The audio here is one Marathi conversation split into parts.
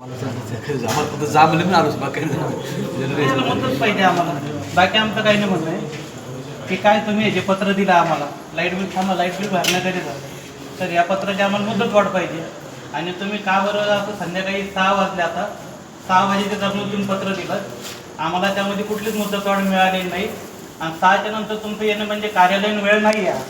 आम्हाला फक्त जा म्हणलं मी आलोच बाकी पाहिजे आम्हाला बाकी आमचं काही नाही म्हणणं आहे. की काय तुम्ही हे जे पत्र दिलं आम्हाला लाइट बिल थांबा लाइट बिल भरण्याकरिता तर या पत्राची आम्हाला मुदत वाढ पाहिजे. आणि तुम्ही का बरं आता संध्याकाळी सहा वाजले आता? सहा वाजेच्या दरम्यान तुम्ही पत्र दिलं. आम्हाला त्यामध्ये कुठलीच मुदत वाढ मिळालेली नाही. आणि सहाच्या नंतर तुमचं येणं म्हणजे कार्यालयीन वेळ नाही आहे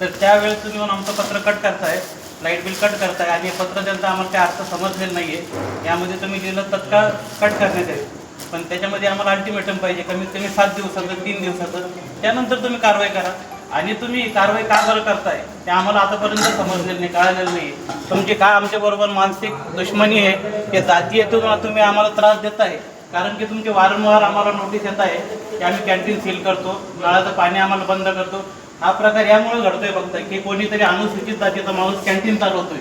तर त्यावेळेस तुम्ही येऊन आमचं पत्र कट करताय. लाइट बिल कट करताय. आणि पत्र जनता आम्हाला ते अर्थ समजलेलं नाही आहे यामध्ये तुम्ही दिलं तत्काळ कट करण्यात येईल. पण त्याच्यामध्ये आम्हाला अल्टिमेटम पाहिजे. कमीत कमी सात दिवसाचं तीन दिवसाचं. त्यानंतर तुम्ही कारवाई करा. आणि तुम्ही कारवाई का बरं करताय ते आम्हाला आतापर्यंत समजलेलं नाही कळालेलं नाही तुमची काय आमच्याबरोबर मानसिक दुश्मनी आहे ते जातीय तुम्ही आम्हाला त्रास देताय. कारण की तुमचे वारंवार आम्हाला नोटीस येत आहे की आम्ही कॅन्टीन सील करतो. नळाचं पाणी आम्हाला बंद करतो. हा प्रकार यामुळे घडतोय फक्त. की कोणीतरी अनुसूचित जातीचा माणूस कॅन्टीन चालवतोय.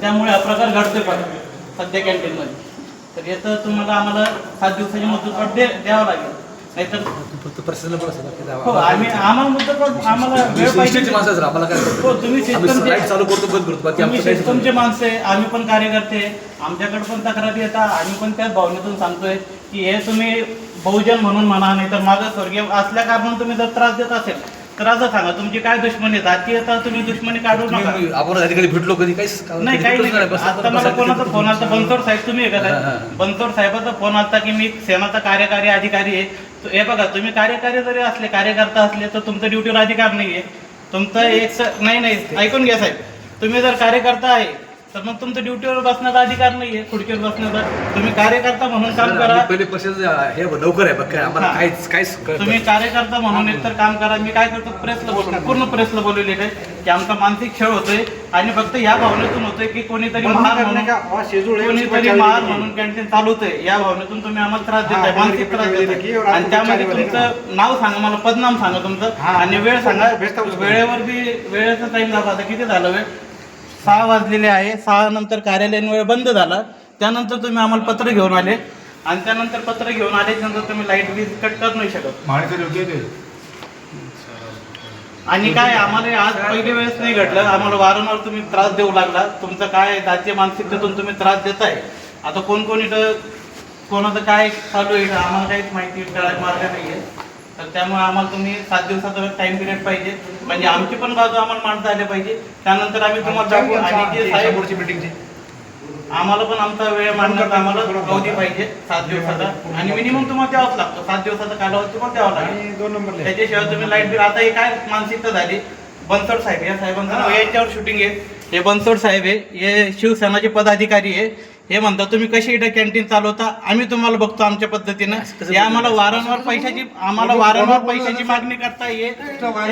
त्यामुळे हा प्रकार घडतोय फक्त. सध्या कॅन्टीनमध्ये तर याचं तुम्हाला आम्हाला सात दिवसाची मुदत वाढ दे द्यावं लागेल. नाहीतर हो. आम्ही आम्हाला वेळ पाहिजे. हो तुम्ही आम्ही सिस्टमचे तुम्ही सिस्टमचे माणसं आहे. पण कार्यकर्ते. आमच्याकडे पण तक्रारी येतात. आम्ही पण त्याच भावनेतून सांगतोय की हे तुम्ही बहुजन म्हणून म्हणा नाही तर माझं स्वर्गीय असल्या कारणाने तुम्ही जर त्रास देत असेल तर असं सांगा तुमची काय दुश्मनी आहे जाती येतात तुम्ही दुश्मनी काढू नका. तुम्ही आपण अधिकारी भेटलो कधी? काहीच नाही कधी काही भेटलोच नाही. बस आता आपण मला बसायचं कोणाचा. फोन आला बनसोड साहेब तुम्ही आहे का. साहेब बनसोड साहेबाचा फोन आला की मी सेनाचा कार्यकारी अधिकारी आहे. तो- हे बघा तुम्ही कार्यकारी जरी असले कार्यकर्ता असले तर तुमचा ड्युटीवर अधिकार नाही आहे तुमचं एक स- नाही नाही. ऐकून घ्या साहेब. तुम्ही जर कार्यकर्ता आहे तर मग तुमचं ड्युटीवर बसण्याचा अधिकार नाही आहे खुर्चीवर बसण्याचा. तुम्ही कार्यकर्ता म्हणून काम करा. पहिले हे लवकर आहे बघ काय आम्हाला. काहीच काहीच कळत तुम्ही कार्यकर्ता म्हणून एकतर काम करा. मी काय करतो प्रेसला बोलतो. पूर्ण प्रेसला बोलवलेलं आहे की आमचा मानसिक छळ होतोय आणि फक्त या भावनेतून होतोय की कोणीतरी महार म्हणून है, कोणीतरी चालू महार। म्हणून कॅन्टीन चालवतंय या भावनेतून तुम्ही आम्हाला त्रास देताय. मानसिक त्रास देताय. आणि त्यामध्ये चालू। तुमचं नाव सांगा मला पदनाम सांगा तुमचं. हा, आणि वेळ सांगा. वेळेवर बी वेळेचा टाइम झाला आता किती झालं वेळ? सहा वाजलेले आहे. सहा नंतर कार्यालयीन वेळ बंद झाला. त्यानंतर तुम्ही आम्हाला पत्र घेऊन आले. आणि त्यानंतर पत्र घेऊन आल्याच्यानंतर तुम्ही लाइट वीज कट करू नाही शकत. आणि काय आम्हाला आज पहिली वेळेस नाही घडलं. आम्हाला वारंवार तुम्ही त्रास देऊ लागला. तुमचं काय जातीय मानसिकतेतून तुम्ही त्रास देताय. आता कोण कोण इथं कोणाचं काय चालू आहे? आम्हाला काहीच माहिती कळायला मार्ग नाही आहे तर त्यामुळे आम्हाला तुम्ही सात दिवसाचा टाइम पिरियड पाहिजे. म्हणजे आमची पण बाजू आम्हाला मांडता आली पाहिजे. त्यानंतर आम्ही तुम्हाला दाखवू. आणि जे साहेब पुढची मीटिंगची आम्हाला पण आमचा वेळ मांडण्यात आम्हाला अवधी पाहिजे सात दिवसाचा. आणि मिनिमम तुम्हाला द्यावाच लागतो. सात दिवसाचा कालावधी तुम्हाला द्यावा लागेल. दोन नंबर. त्याच्याशिवाय तुम्ही लाइट बिल आता हे काय मानसिकता झाली? बनसोड साहेब या साहेबांचं याच्यावर शूटिंग आहे. हे बनसोड साहेब आहे. हे शिवसेनाचे पदाधिकारी आहे. हे म्हणतात तुम्ही कशी इथं कॅन्टीन चालवता? आम्ही तुम्हाला बघतो आमच्या पद्धतीनं. हे आम्हाला वारंवार पैशाची आम्हाला वारंवार पैशाची मागणी करता ये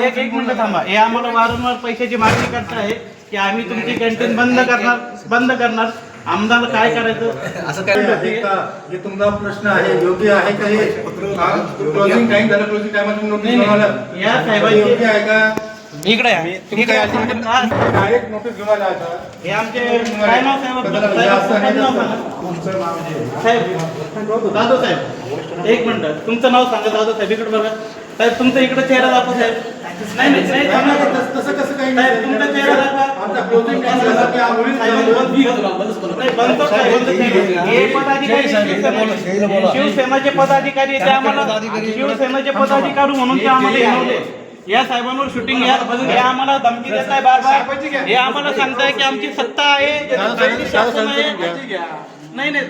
एक एक मिनिट थांबा. हे आम्हाला वारंवार पैशाची मागणी करताय की आम्ही तुमची कॅन्टीन बंद करणार बंद करणार. आमदार काय करायचं? असं काय आहे का हे तुमचा प्रश्न आहे योग्य आहे का हे? क्लोजिंग टाइम झालं क्लोजिंग. बनवलं या साहेबांची- योग्य आहे का? इकडे या. इकडे या. डायरेक्ट नोटीस घेऊन आला आता. हे आमचे काय नाव साहेब? आपलं? साहेब दादू साहेब. एक मिनिट. तुमचं नाव सांगा दादू साहेब. इकडे बघा. साहेब तुमचा इकडे चेहरा दाखवा साहेब. नाही नाही नाही थांबा. नाही, तसं- तसं कसं काही साहेब तुमचा चेहरा दाखवा. आमचा क्लोजिंग टाइम झाला की आम्ही साहेब. हे पदाधिकारी शिवसेना- शिवसेनाचे पदाधिकारी ते आम्हाला शिवसेनाचे पदाधिकारी म्हणून ते आम्हाला हिणवले या साहेबांवर शूटिंग या हे आम्हाला धमकी देत आहे बार बार हे आम्हाला सांगताय की आमची सत्ता आहे. शासन आहे. नाही नाही.